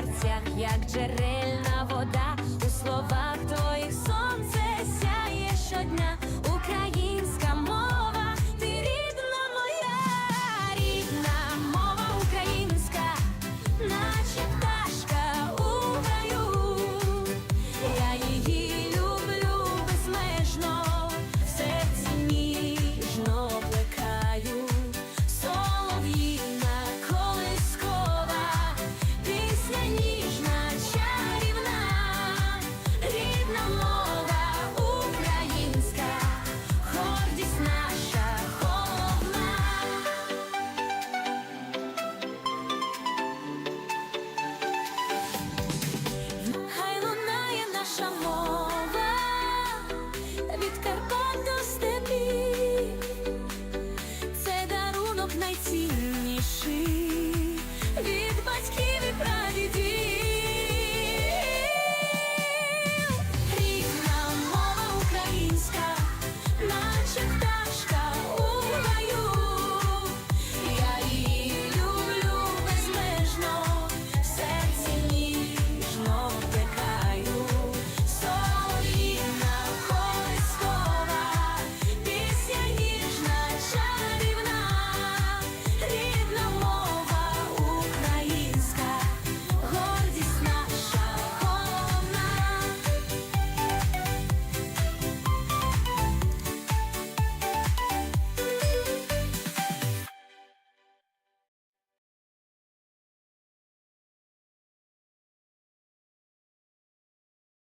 серцях, як джерельна вода у словах. сильніший.